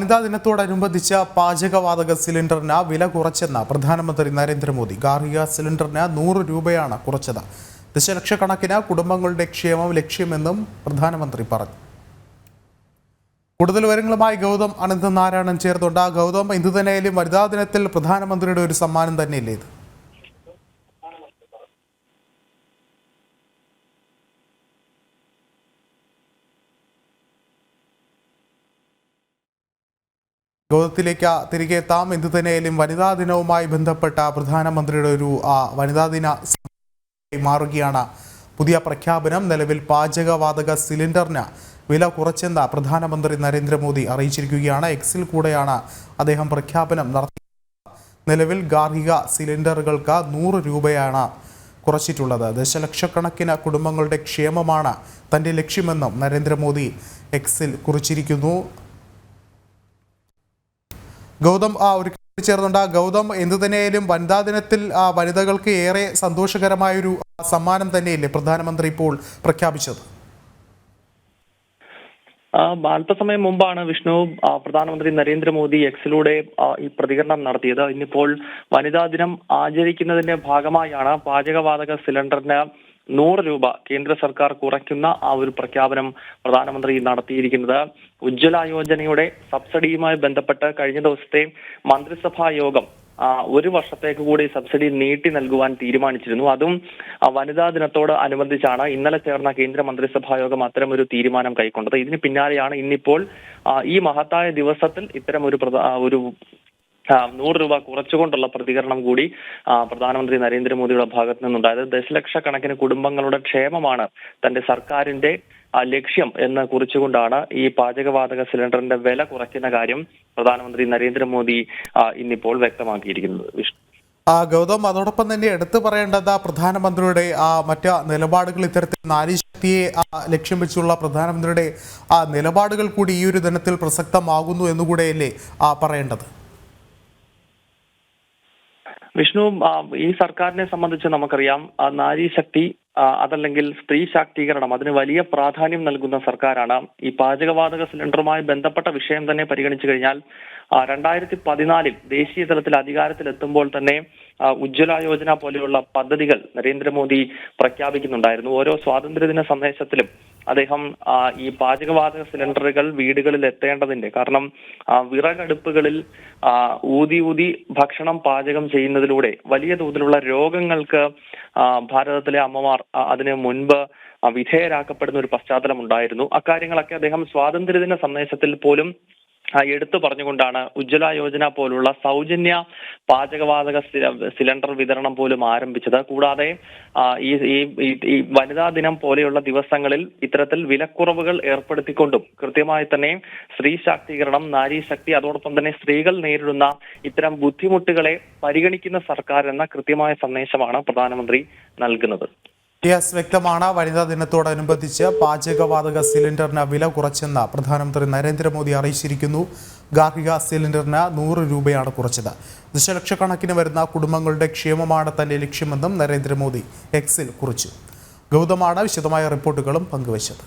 വനിതാ ദിനത്തോടനുബന്ധിച്ച് പാചകവാതക സിലിണ്ടറിന് വില കുറച്ചെന്ന പ്രധാനമന്ത്രി നരേന്ദ്രമോദി ഗാർഹിക സിലിണ്ടറിന് നൂറ് രൂപയാണ് കുറച്ചത്. ദശലക്ഷക്കണക്കിന് കുടുംബങ്ങളുടെ ക്ഷേമം ലക്ഷ്യമെന്നും പ്രധാനമന്ത്രി പറഞ്ഞു. കൂടുതൽ വിവരങ്ങളുമായി ഗൗതം അനന്തനാരായണൻ ചേർന്നുണ്ട്. ഗൗതം ഇന്ന് തന്നെയായാലും വനിതാ ദിനത്തിൽ പ്രധാനമന്ത്രിയുടെ ഒരു സമ്മാനം തന്നെയല്ലേ ഇത്? ഗൗതത്തിലേക്ക് തിരികെ എത്താം. എന്തു തന്നെയായാലും വനിതാ ദിനവുമായി ബന്ധപ്പെട്ട പ്രധാനമന്ത്രിയുടെ ഒരു വനിതാ ദിന മാറുകയാണ്. പുതിയ പ്രഖ്യാപനം നിലവിൽ പാചകവാതക സിലിണ്ടറിന് വില കുറച്ചെന്ന പ്രധാനമന്ത്രി നരേന്ദ്രമോദി അറിയിച്ചിരിക്കുകയാണ്. എക്സിൽ കൂടെയാണ് അദ്ദേഹം പ്രഖ്യാപനം നടത്തി നിലവിൽ ഗാർഹിക സിലിണ്ടറുകൾക്ക് നൂറ് രൂപയാണ് കുറച്ചിട്ടുള്ളത്. ദശലക്ഷക്കണക്കിന് കുടുംബങ്ങളുടെ ക്ഷേമമാണ് തന്റെ ലക്ഷ്യമെന്നും നരേന്ദ്രമോദി എക്സിൽ കുറിച്ചിരിക്കുന്നു. ഗൗതം ആ ഒരു ചേർന്നുണ്ട്. ഗൗതം എന്തു തന്നെയായാലും വനിതാ ദിനത്തിൽ വനിതകൾക്ക് ഏറെ സന്തോഷകരമായൊരു സമ്മാനം തന്നെയല്ലേ പ്രധാനമന്ത്രി ഇപ്പോൾ പ്രഖ്യാപിച്ചത്? അല്പസമയം മുമ്പാണ് വിഷ്ണു പ്രധാനമന്ത്രി നരേന്ദ്രമോദി എക്സിലൂടെ ഈ പ്രതികരണം നടത്തിയത്. ഇന്നിപ്പോൾ വനിതാ ദിനം ആചരിക്കുന്നതിന്റെ ഭാഗമായാണ് പാചകവാതക സിലിണ്ടറിന് നൂറ് രൂപ കേന്ദ്ര സർക്കാർ കുറയ്ക്കുന്ന ആ ഒരു പ്രഖ്യാപനം പ്രധാനമന്ത്രി നടത്തിയിരിക്കുന്നത്. ഉജ്ജ്വല യോജനയുടെ സബ്സിഡിയുമായി ബന്ധപ്പെട്ട് കഴിഞ്ഞ ദിവസത്തെ മന്ത്രിസഭാ യോഗം ഒരു വർഷത്തേക്ക് കൂടി സബ്സിഡി നീട്ടി നൽകുവാൻ തീരുമാനിച്ചിരുന്നു. അതും വനിതാ ദിനത്തോട് അനുബന്ധിച്ചാണ് ഇന്നലെ ചേർന്ന കേന്ദ്ര മന്ത്രിസഭാ യോഗം അത്തരം ഒരു തീരുമാനം കൈക്കൊണ്ടത്. ഇതിന് പിന്നാലെയാണ് ഇന്നിപ്പോൾ ഈ മഹത്തായ ദിവസത്തിൽ ഇത്തരം ഒരു ഒരു നൂറ് രൂപ കുറച്ചുകൊണ്ടുള്ള പ്രതികരണം കൂടി പ്രധാനമന്ത്രി നരേന്ദ്രമോദിയുടെ ഭാഗത്ത് നിന്നുണ്ടായത്. ദശലക്ഷക്കണക്കിന് കുടുംബങ്ങളുടെ ക്ഷേമമാണ് തന്റെ സർക്കാരിന്റെ ലക്ഷ്യം എന്ന് കുറിച്ചുകൊണ്ടാണ് ഈ പാചകവാതക സിലിണ്ടറിന്റെ വില കുറയ്ക്കുന്ന കാര്യം പ്രധാനമന്ത്രി നരേന്ദ്രമോദി ഇന്നിപ്പോൾ വ്യക്തമാക്കിയിരിക്കുന്നത്. ആ ഗൗതം അതോടൊപ്പം തന്നെ എടുത്തു പറയേണ്ടത് പ്രധാനമന്ത്രിയുടെ ആ മറ്റ് നിലപാടുകൾ ഇത്തരത്തിൽ നാരീശക്തിയെ ലക്ഷ്യം വെച്ചുള്ള പ്രധാനമന്ത്രിയുടെ ആ നിലപാടുകൾ കൂടി ഈ ഒരു ദിനത്തിൽ പ്രസക്തമാകുന്നു എന്നുകൂടെയല്ലേ ആ പറയേണ്ടത്? വിഷ്ണു ഈ സർക്കാരിനെ സംബന്ധിച്ച് നമുക്കറിയാം നാരീശക്തി അതല്ലെങ്കിൽ സ്ത്രീ ശാക്തീകരണം അതിന് വലിയ പ്രാധാന്യം നൽകുന്ന സർക്കാരാണ്. ഈ പാചകവാതക സിലിണ്ടറുമായി ബന്ധപ്പെട്ട വിഷയം തന്നെ പരിഗണിച്ചു കഴിഞ്ഞാൽ രണ്ടായിരത്തി പതിനാലിൽ ദേശീയ തലത്തിൽ അധികാരത്തിലെത്തുമ്പോൾ തന്നെ ഉജ്ജ്വല യോജന പോലെയുള്ള പദ്ധതികൾ നരേന്ദ്രമോദി പ്രഖ്യാപിക്കുന്നുണ്ടായിരുന്നു. ഓരോ സ്വാതന്ത്ര്യദിന സന്ദേശത്തിലും അദ്ദേഹം ഈ പാചകവാതക സിലിണ്ടറുകൾ വീടുകളിൽ എത്തേണ്ടതിന്റെ കാരണം വിറകടുപ്പുകളിൽ ഊതി ഊതി ഭക്ഷണം പാചകം ചെയ്യുന്നതിലൂടെ വലിയ തോതിലുള്ള രോഗങ്ങൾക്ക് ഭാരതത്തിലെ അമ്മമാർ അതിന് മുൻപ് വിധേയരാക്കപ്പെടുന്ന ഒരു പശ്ചാത്തലം ഉണ്ടായിരുന്നു അക്കാര്യങ്ങളൊക്കെ അദ്ദേഹം സ്വാതന്ത്ര്യദിന സന്ദേശത്തിൽ പോലും എടുത്തു പറഞ്ഞുകൊണ്ടാണ് ഉജ്ജ്വല യോജന പോലുള്ള സൗജന്യ പാചകവാതക സിലിണ്ടർ വിതരണം പോലും ആരംഭിച്ചത്. കൂടാതെ ഈ ഈ- വനിതാ ദിനം പോലെയുള്ള ദിവസങ്ങളിൽ ഇത്തരത്തിൽ വിലക്കുറവുകൾ ഏർപ്പെടുത്തിക്കൊണ്ടും കൃത്യമായി തന്നെ സ്ത്രീ ശാക്തീകരണം നാരീ ശക്തി അതോടൊപ്പം തന്നെ സ്ത്രീകൾ നേരിടുന്ന ഇത്തരം ബുദ്ധിമുട്ടുകളെ പരിഗണിക്കുന്ന സർക്കാർ എന്ന കൃത്യമായ സന്ദേശമാണ് പ്രധാനമന്ത്രി നൽകുന്നത്. യെസ് വ്യക്തമാണ്. വനിതാ ദിനത്തോടനുബന്ധിച്ച് പാചകവാതക സിലിണ്ടറിന് വില കുറച്ചെന്ന് പ്രധാനമന്ത്രി നരേന്ദ്രമോദി അറിയിച്ചിരിക്കുന്നു. ഗാർഹിക സിലിണ്ടറിന് നൂറ് രൂപയാണ് കുറച്ചത്. ദശലക്ഷക്കണക്കിന് വരുന്ന കുടുംബങ്ങളുടെ ക്ഷേമമാണ് തന്റെ ലക്ഷ്യമെന്നും നരേന്ദ്രമോദി എക്സിൽ കുറിച്ചു. ഗൗതമാണ് വിശദമായ റിപ്പോർട്ടുകളും പങ്കുവച്ചത്.